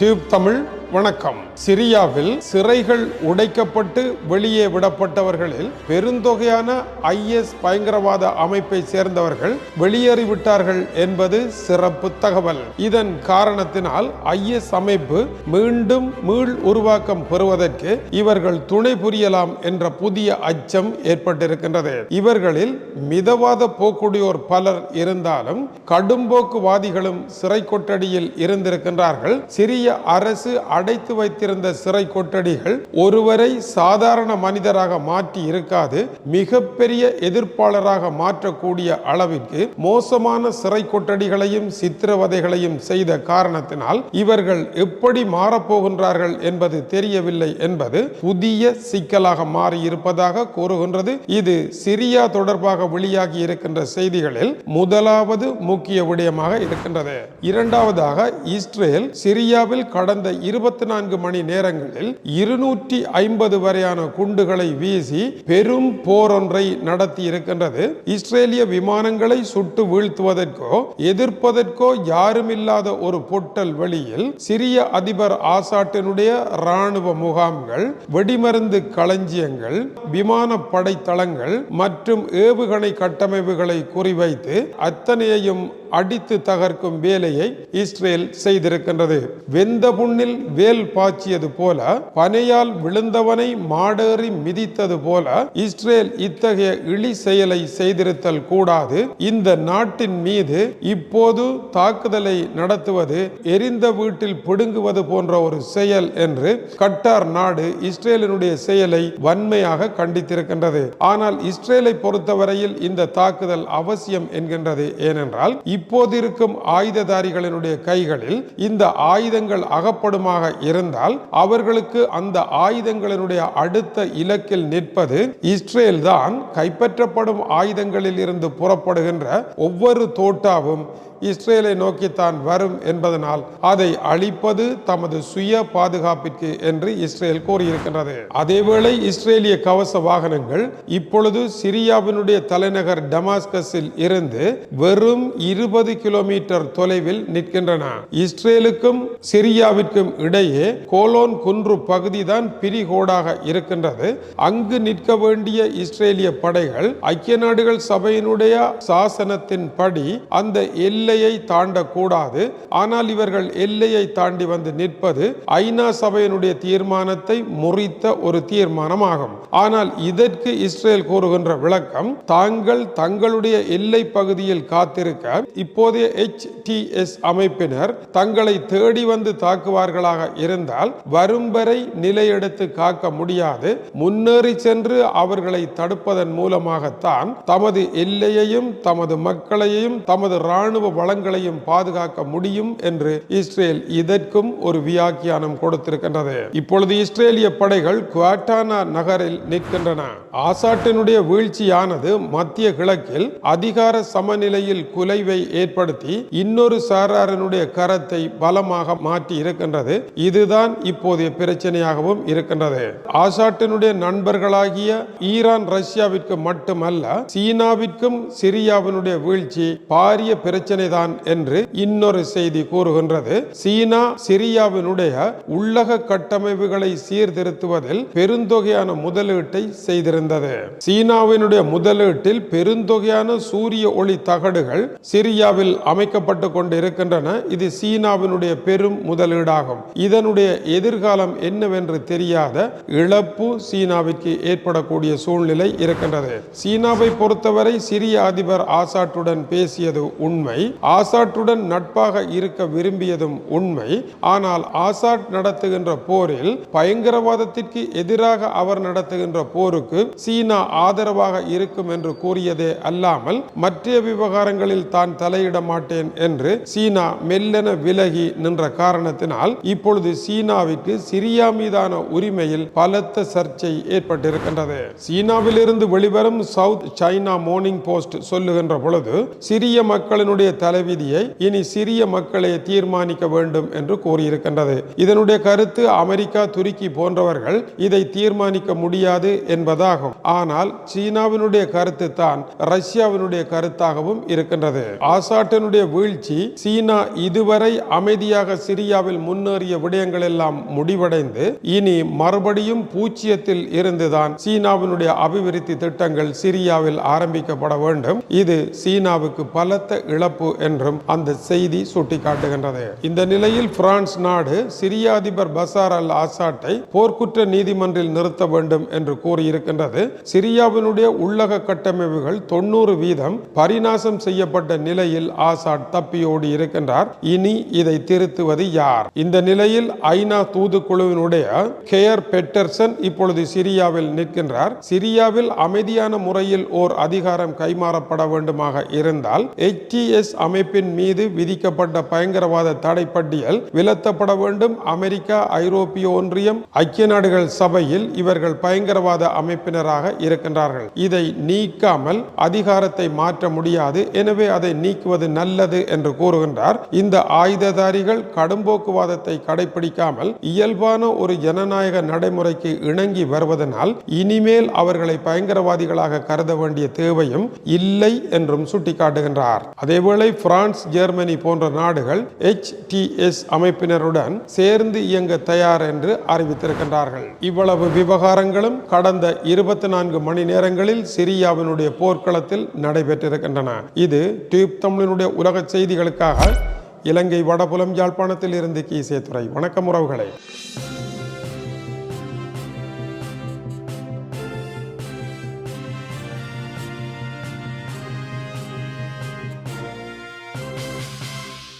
Tube Tamil வணக்கம். சிரியாவில் சிறைகள் உடைக்கப்பட்டு வெளியே விடப்பட்டவர்களில் பெருந்தொகையான ஐஎஸ் பயங்கரவாத அமைப்பை சேர்ந்தவர்கள் வெளியேறிவிட்டார்கள் என்பது சிறப்பு தகவல். இதன் காரணத்தினால் ஐஎஸ் அமைப்பு மீண்டும் மீள் உருவாக்கம் பெறுவதற்கு இவர்கள் துணை புரியலாம் என்ற புதிய அச்சம் ஏற்பட்டிருக்கின்றது. இவர்களில் மிதவாத போக்குடையோர் பலர் இருந்தாலும் கடும்போக்குவாதிகளும் சிறை கொட்டடியில் இருந்திருக்கின்றார்கள். சிரிய அரசு அடைத்து வைத்திருந்த சிறை கொட்டடிகள் ஒருவரை சாதாரண மனிதராக மாற்றி இருக்காது மிகப்பெரிய எதிர்ப்பாளராக மாற்றக்கூடிய அளவிற்கு மோசமான சிறை கொட்டடிகளையும் சித்திரவதைகளையும் செய்த காரணத்தினால் இவர்கள் எப்படி மாறப்போகின்றார்கள் என்பது தெரியவில்லை என்பது புதிய சிக்கலாக மாறி இருப்பதாக கூறுகின்றது. இது சிரியா தொடர்பாக வெளியாகி இருக்கின்ற செய்திகளில் முதலாவது முக்கிய விடயமாக இருக்கின்றது. இரண்டாவதாக இஸ்ரேல் சிரியாவில் கடந்த இருபது இருபத்தி நான்கு மணி நேரங்களில் இருநூற்றி ஐம்பது வரையான குண்டுகளை வீசி பெரும் போரொன்றை நடத்தி இருக்கின்றது. இஸ்ரேலிய விமானங்களை சுட்டு வீழ்த்துவதற்கோ எதிர்ப்பதற்கோ யாருமில்லாத ஒரு பொட்டல் வெளியில் சிரிய அதிபர் ஆசாட்டினுடைய ராணுவ முகாம்கள் வெடிமருந்து களஞ்சியங்கள் விமான படைத்தளங்கள் மற்றும் ஏவுகணை கட்டமைப்புகளை குறிவைத்து அத்தனையையும் அடித்து தகர்க்கும் வேலையை இஸ்ரேல் செய்திருக்கின்றது. வெந்த புண்ணில் வேல் பாய்ச்சியது போல பனையால் விழுந்தவனை மாடேறி மிதித்தது போல இஸ்ரேல் இத்தகைய இழி செயலை செய்திருத்தல் கூடாது. இந்த நாட்டின் மீது இப்போது தாக்குதலை நடத்துவது எரிந்த வீட்டில் பிடுங்குவது போன்ற ஒரு செயல் என்று கட்டார் நாடு இஸ்ரேலினுடைய செயலை வன்மையாக கண்டித்திருக்கின்றது. ஆனால் இஸ்ரேலை பொறுத்தவரையில் இந்த தாக்குதல் அவசியம் என்கின்றது. ஏனென்றால் இப்போது இருக்கும் ஆயுததாரிகளினுடைய கைகளில் இந்த ஆயுதங்கள் அகப்படுமாக இருந்தால் அவர்களுக்கு அந்த ஆயுதங்களினுடைய அடுத்த இலக்கில் நிற்பது இஸ்ரேல் தான் கைப்பற்றப்படும் ஆயுதங்களில் இருந்து புறப்படுகின்ற ஒவ்வொரு தோட்டாவும் இஸ்ரேலை நோக்கித்தான் வரும் என்பதனால் அதை அழிப்பது தமது சுய பாதுகாப்பிற்கு என்று இஸ்ரேல் கூறியிருக்கின்றது. அதேவேளை இஸ்ரேலிய கவச வாகனங்கள் இப்பொழுது சிரியாவினுடைய தலைநகர் டமாஸ்கஸில் இருந்து வெறும் இருபது கிலோமீட்டர் தொலைவில் நிற்கின்றன. இஸ்ரேலுக்கும் சிரியாவிற்கும் இடையே கோலோன் குன்று பகுதி தான் பிரிகோடாக இருக்கின்றது. அங்கு நிற்க வேண்டிய இஸ்ரேலிய படைகள் ஐக்கிய நாடுகள் சபையினுடைய சாசனத்தின் படி அந்த எல்லை எல்லையை தாண்டக்கூடாது. ஆனால் இவர்கள் எல்லையை தாண்டி வந்து நிற்பது ஐநா சபையினுடைய தீர்மானத்தை முறித்த ஒரு தீர்மானமாகும். ஆனால் இதற்கு இஸ்ரேல் கூறுகின்ற விளக்கம் தாங்கள் தங்களுடைய எல்லை பகுதியில் காத்திருக்க இப்போதைய எச் டி எஸ் அமைப்பினர் தங்களை தேடி வந்து தாக்குவார்களாக இருந்தால் வரும் வரை நிலையெடுத்து காக்க முடியாது. முன்னேறி சென்று அவர்களை தடுப்பதன் மூலமாகத்தான் தமது எல்லையையும் தமது மக்களையும் தமது இராணுவ வளங்களையும் பாதுகாக்க முடியும் என்று இஸ்ரேல் இதற்கும் ஒரு வியாக்கியானம் கொடுத்திருக்கின்றது. இப்பொழுது இஸ்ரேலிய படைகள் குவாட்டானா நகரில் நிற்கின்றன. ஆசாட்டினுடைய வீழ்ச்சியானது மத்திய கிழக்கில் அதிகார சமநிலையில் குலைவை ஏற்படுத்தி இன்னொரு சாராரனுடைய கரத்தை பலமாக மாற்றி இருக்கின்றது. இதுதான் இப்போதைய பிரச்சனையாகவும் இருக்கின்றது. ஆசாட்டினுடைய நண்பர்களாகிய ஈரான் ரஷ்யாவிற்கு மட்டுமல்ல சீனாவிற்கும் சிரியாவினுடைய வீழ்ச்சி பாரிய பிரச்சனை தான் என்று இன்னொரு செய்தி கூறுகின்றது. சீனா சிரியாவினுடைய உள்ளக கட்டமைப்புகளை சீர்திருத்துவதில் பெருந்தொகையான முதலீட்டை செய்திருந்தது. சீனாவினுடைய முதலீட்டில் பெருந்தொகையான சூரிய ஒளி தகடுகள் சிரியாவில் அமைக்கப்பட்டு கொண்டு இருக்கின்றன இது சீனாவினுடைய பெரும் முதலீடாகும். இதனுடைய எதிர்காலம் என்னவென்று தெரியாத இழப்பு சீனாவிற்கு ஏற்படக்கூடிய சூழ்நிலை இருக்கின்றது. சீனாவை பொறுத்தவரை சிரிய அதிபர் ஆசாட்டுடன் பேசியது உண்மை. ஆசாட்டுடன் நட்பாக இருக்க விரும்பியதும் உண்மை. ஆனால் ஆசாட் நடத்துகின்ற போரில் பயங்கரவாதத்திற்கு எதிராக அவர் நடத்துகின்ற போருக்கு சீனா ஆதரவாக இருக்கும் என்று கூறியதே அல்லாமல் மற்ற விவகாரங்களில் தான் தலையிட மாட்டேன் என்று சீனா மெல்லென விலகி நின்ற காரணத்தினால் இப்பொழுது சீனாவிற்கு சிரியா மீதான உரிமையில் பலத்த சர்ச்சை ஏற்பட்டிருக்கின்றது. சீனாவிலிருந்து வெளிவரும் சவுத் சைனா மார்னிங் போஸ்ட் சொல்லுகின்ற பொழுது சிரிய மக்களினுடைய தலைவிதியை இனி சிறிய மக்களே தீர்மானிக்க வேண்டும் என்று கூறியிருக்கின்றது. இதனுடைய கருத்து அமெரிக்கா துருக்கி போன்றவர்கள் இதை தீர்மானிக்க முடியாது என்பதாகும். ஆனால் சீனாவினுடைய கருத்து தான் ரஷ்யாவினுடைய கருத்தாகவும் இருக்கின்றது. ஆசாட்டனுடைய வீழ்ச்சி சீனா இதுவரை அமைதியாக சிரியாவில் முன்னேறிய விடயங்கள் எல்லாம் முடிவடைந்து இனி மறுபடியும் பூச்சியத்தில் இருந்துதான் சீனாவினுடைய அபிவிருத்தி திட்டங்கள் சிரியாவில் ஆரம்பிக்கப்பட வேண்டும். இது சீனாவுக்கு பலத்த இழப்பு என்றும் அந்த செய்தி சுட்டிக்காட்டுகின்றது. இந்த நிலையில் பிரான்ஸ் நாடு சிரிய அதிபர் பசார் அல் ஆசாட்டை போர்க்குற்ற நீதிமன்றில் நிறுத்த வேண்டும் என்று கூறியிருக்கின்றது. சிரியாவினுடைய உள்ளக கட்டமைப்புகள் தொண்ணூறு வீதம் பரிநாசம் செய்யப்பட்ட நிலையில் ஆசாட் தப்பியோடி இருக்கின்றார். இனி இதை திருத்துவது யார்? இந்த நிலையில் ஐநா தூதுக்குழுவினுடைய கேர் பெட்டர்சன் இப்பொழுது சிரியாவில் நிற்கின்றார். சிரியாவில் அமைதியான முறையில் ஓர் அதிகாரம் கைமாறப்பட வேண்டுமாக இருந்தால் எச்டிஎஸ் அமைப்பின் மீது விதிக்கப்பட்ட பயங்கரவாத தடைப்பட்டியல் விலத்தப்பட வேண்டும். அமெரிக்கா ஐரோப்பிய ஒன்றியம் ஐக்கிய நாடுகள் சபையில் இவர்கள் பயங்கரவாத அமைப்பினராக இருக்கின்றார்கள். இதை நீக்காமல் அதிகாரத்தை மாற்ற முடியாது. எனவே அதை நீக்குவது நல்லது என்று கூறுகின்றார். இந்த ஆயுததாரிகள் கடும்போக்குவாதத்தை கடைபிடிக்காமல் இயல்பான ஒரு ஜனநாயக நடைமுறைக்கு இணங்கி வருவதனால் இனிமேல் அவர்களை பயங்கரவாதிகளாக கருத வேண்டிய தேவையும் இல்லை என்றும் சுட்டிக்காட்டுகின்றார். அதேவேளை பிரான்ஸ் ஜெர்மனி போன்ற நாடுகள் எச்டிஎஸ் அமைப்பினருடன் சேர்ந்து இயங்க தயார் என்று அறிவித்திருக்கின்றார்கள். இவ்வளவு விவகாரங்களும் கடந்த இருபத்தி நான்கு மணி நேரங்களில் சிரியாவினுடைய போர்க்களத்தில் நடைபெற்றிருக்கின்றன. இது டியூப் தமிழினுடைய உலக செய்திகளுக்காக இலங்கை வடபுலம் யாழ்ப்பாணத்தில் இருந்து கீசே துறை. வணக்கம் உறவுகளை.